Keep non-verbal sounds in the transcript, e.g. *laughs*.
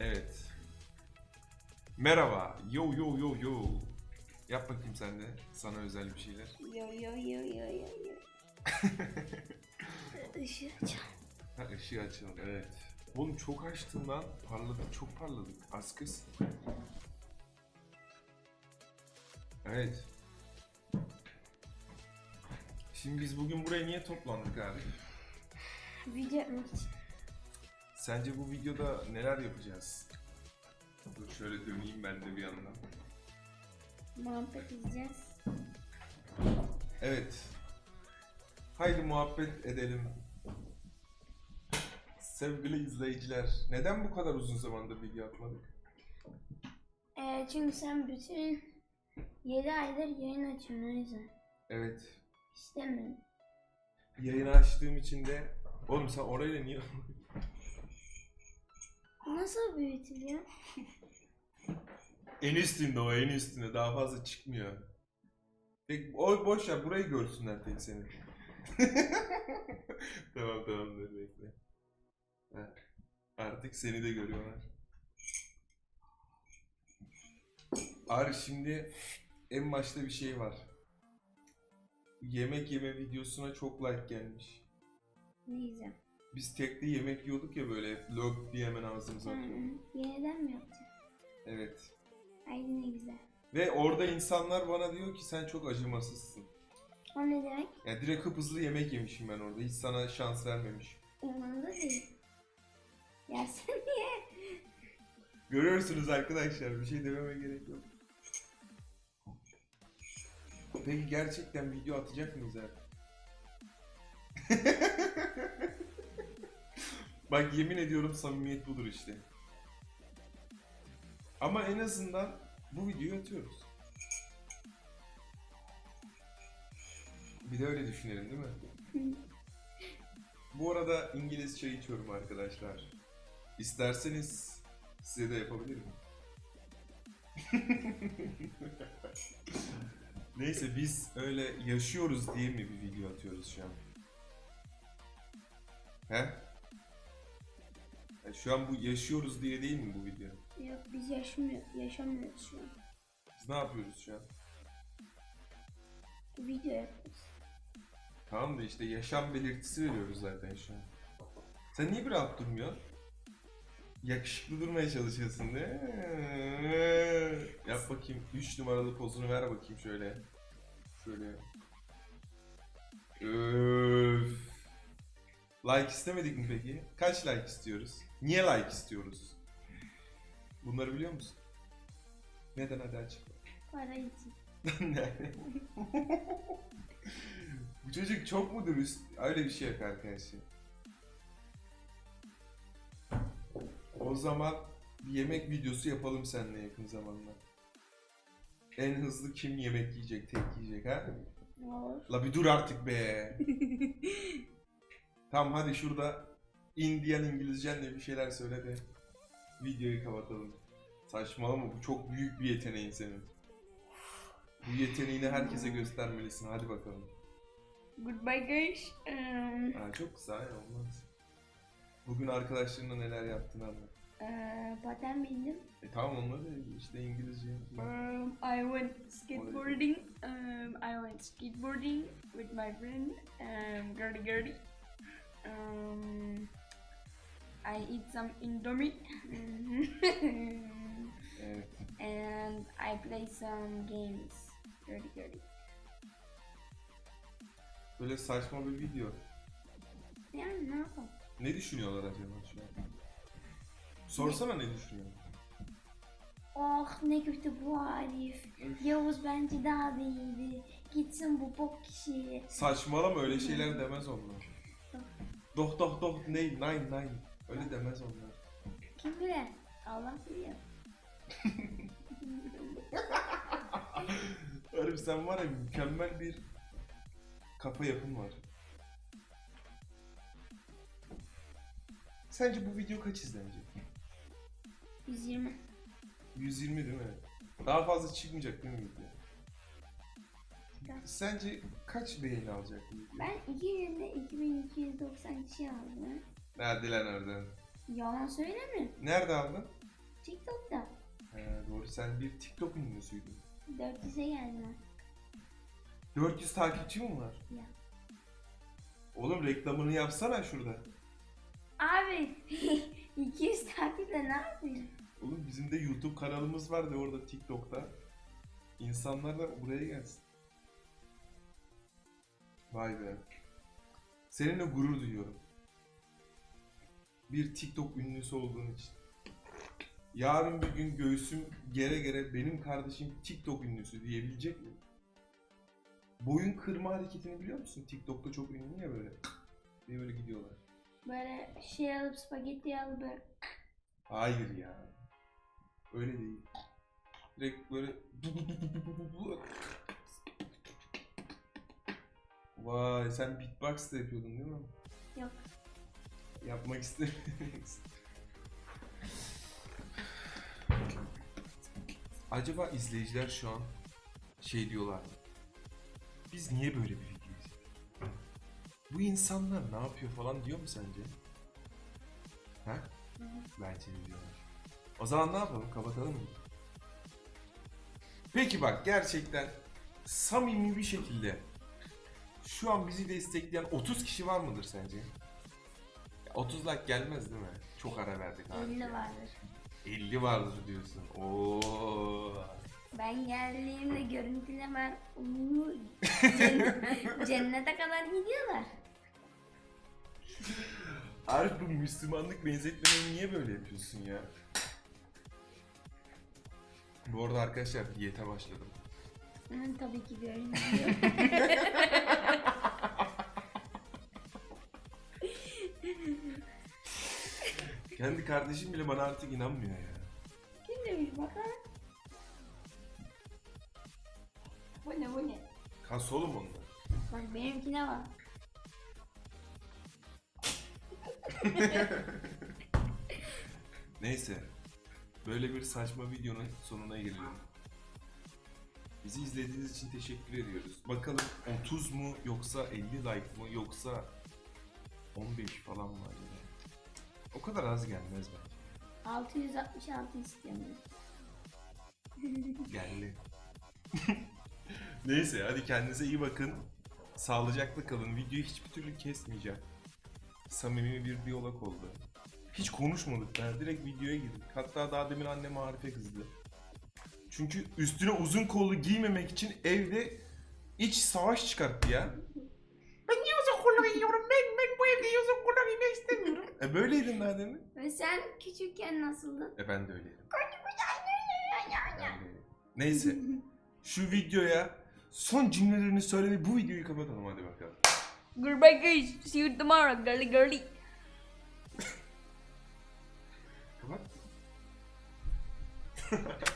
Evet. Merhaba. Yo yo yo yo. Yap bakayım sen de. Sana özel bir şeyler. Yo yo yo yo yo yo. *laughs* Işığı aç. Ha ışığı açalım. Evet. Oğlum çok açtın lan. Parladık çok parladık. Az kız. Evet. Şimdi biz bugün buraya niye toplandık abi? Video yapmak için. Sence bu videoda neler yapacağız? Dur şöyle döneyim ben de bir yandan. Muhabbet edeceğiz. Evet. Haydi muhabbet edelim. Sevgili izleyiciler, neden bu kadar uzun zamandır video atmadık? Ee, çünkü sen bütün 7 aydır yayın açıyorsun o yüzden. Evet. İstemiyorum. Yayını açtığım için de... Oğlum sen orayla niye... *laughs* Nasıl büyütülüyor? en üstünde o, en üstünde. Daha fazla çıkmıyor. Tek, o boş ver, burayı görsünler tek seni. *laughs* tamam tamam dur bekle. Artık seni de görüyorlar. Ari şimdi en başta bir şey var. Yemek yeme videosuna çok like gelmiş. Ne güzel. Biz tekli yemek yiyorduk ya böyle lök diye hemen ağzımıza atıyorduk. yeniden mi yapacaksın? Evet. Ay ne güzel. Ve orada insanlar bana diyor ki sen çok acımasızsın. O ne demek? Yani direkt hızlı yemek yemişim ben orada. Hiç sana şans vermemiş. Umurumda değil. Yersen niye? Görüyorsunuz arkadaşlar. Bir şey dememe gerek yok. Peki gerçekten video atacak mıyız abi? *laughs* Bak yemin ediyorum samimiyet budur işte. Ama en azından bu videoyu atıyoruz. Bir de öyle düşünelim değil mi? Bu arada İngiliz çay içiyorum arkadaşlar. İsterseniz size de yapabilirim. *laughs* Neyse biz öyle yaşıyoruz diye mi bir video atıyoruz şu an? He? Ya şu an bu yaşıyoruz diye değil mi bu video? Yok biz yaşamıyor, yaşamıyoruz şu an. Biz ne yapıyoruz şu an? Video yapıyoruz. Tamam da işte yaşam belirtisi veriyoruz zaten şu an. Sen niye bir rahat durmuyorsun? Yakışıklı durmaya çalışıyorsun değil mi? Yap bakayım 3 numaralı pozunu ver bakayım. Şöyle. Like istemedik mi peki? Kaç like istiyoruz? Niye like istiyoruz? Bunları biliyor musun? Neden hadi açıkla. Para için. *laughs* Bu çocuk çok mu dürüst? Öyle bir şey yok arkadaşlar. O zaman bir yemek videosu yapalım seninle yakın zamanda. En hızlı kim yemek yiyecek, tek yiyecek ha? Olur. La bir dur artık be. *laughs* tamam hadi şurada Indian İngilizcenle bir şeyler söyle de videoyu kapatalım. Saçmalama bu çok büyük bir yeteneğin senin. Bu yeteneğini herkese göstermelisin. Hadi bakalım. Goodbye guys. Um, Ha, çok ya olmaz. Bugün arkadaşlarına neler yaptığını anlat. eee, paten bindim. E tamam onları işte İngilizce. Um, I went skateboarding. Um, I went skateboarding with my friend, um, Gertie Gertie. Um, I eat some Indomie. Evet. and I play some games. Gertie Gertie. Böyle saçma bir video. Yani ne yapalım? Ne düşünüyorlar acaba şu an? Sorsana ne düşünüyor? Oh ne kötü bu Arif. Yavuz bence daha da iyiydi. Gitsin bu bok kişi. Saçmalama öyle şeyler demez onlar. Doh doh doh ney nine nine. Öyle demez onlar. Kim bilir? Allah biliyor. *laughs* Arif sen var ya mükemmel bir kafa yapın var. Sence bu video kaç izlenecek? 120. 120 değil mi? Daha fazla çıkmayacak değil mi video? Sence kaç beğeni alacak bu video? Ben iki günde 2290 kişi aldım. Hadi lan oradan. Yalan söyleme. Nerede aldın? sor. Sen bir TikTok ünlüsüydün. 400'e geldiler. 400 takipçi mi var? Ya. Oğlum reklamını yapsana şurada. Abi *laughs* 200 takiple ne yapayım? Oğlum bizim de YouTube kanalımız var de orada TikTok'ta. İnsanlar da buraya gelsin. Vay be. Seninle gurur duyuyorum. Bir TikTok ünlüsü olduğun için. Yarın bir gün göğsüm gere gere benim kardeşim TikTok ünlüsü diyebilecek mi? Boyun kırma hareketini biliyor musun? TikTok'ta çok ünlü ya böyle. diye böyle gidiyorlar. Böyle şey alıp spagetti alıp böyle Hayır ya. Öyle değil. Direkt böyle *laughs* Vay sen beatbox da yapıyordun değil mi? yok. Yapmak istemiyorsun. Acaba izleyiciler şu an şey diyorlar mı? Biz niye böyle bir video izledik? Bu insanlar ne yapıyor falan diyor mu sence? Ha? Bence de diyorlar. O zaman ne yapalım? Kapatalım mı? Peki bak gerçekten samimi bir şekilde şu an bizi destekleyen 30 kişi var mıdır sence? Ya 30 like gelmez değil mi? Çok ara verdik abi. 50 vardır. 50 vardır diyorsun. Oo. Ben geldiğimde görüntüleme uuu, cennet, *laughs* cennete kadar gidiyorlar. Arif bu Müslümanlık benzetmeleri niye böyle yapıyorsun ya? Bu arada arkadaşlar diyete başladım. Hı, tabii ki görünüyor. *laughs* Kendi kardeşim bile bana artık inanmıyor ya. Kim demiş bakalım? Bu ne bu ne? Kas oğlum onlar. Bak benimkine bak. *laughs* Neyse. Böyle bir saçma videonun sonuna geliyorum. Bizi izlediğiniz için teşekkür ediyoruz. Bakalım 30 mu yoksa 50 like mı yoksa 15 falan mı acaba? O kadar az gelmez bence. 666 istiyorum. *laughs* Geldi. *laughs* Neyse hadi kendinize iyi bakın. Sağlıcakla kalın. Videoyu hiçbir türlü kesmeyeceğim. Samimi bir diyalog oldu. Hiç konuşmadık ben. Direkt videoya girdik. Hatta daha demin annem Arif'e kızdı. Çünkü üstüne uzun kollu giymemek için evde iç savaş çıkarttı ya. Ben niye uzun kollu giyiyorum? Ben, ben bu evde uzun kollu giymek istemiyorum. E böyleydin daha demin. Ve sen küçükken nasıldın? E ben de öyleydim. Ben de öyleydim. Neyse. *laughs* Şu videoya son cümlelerini söyle ve bu videoyu kapatalım hadi bakalım. Goodbye guys. See you tomorrow girly girly. Kapat. *laughs*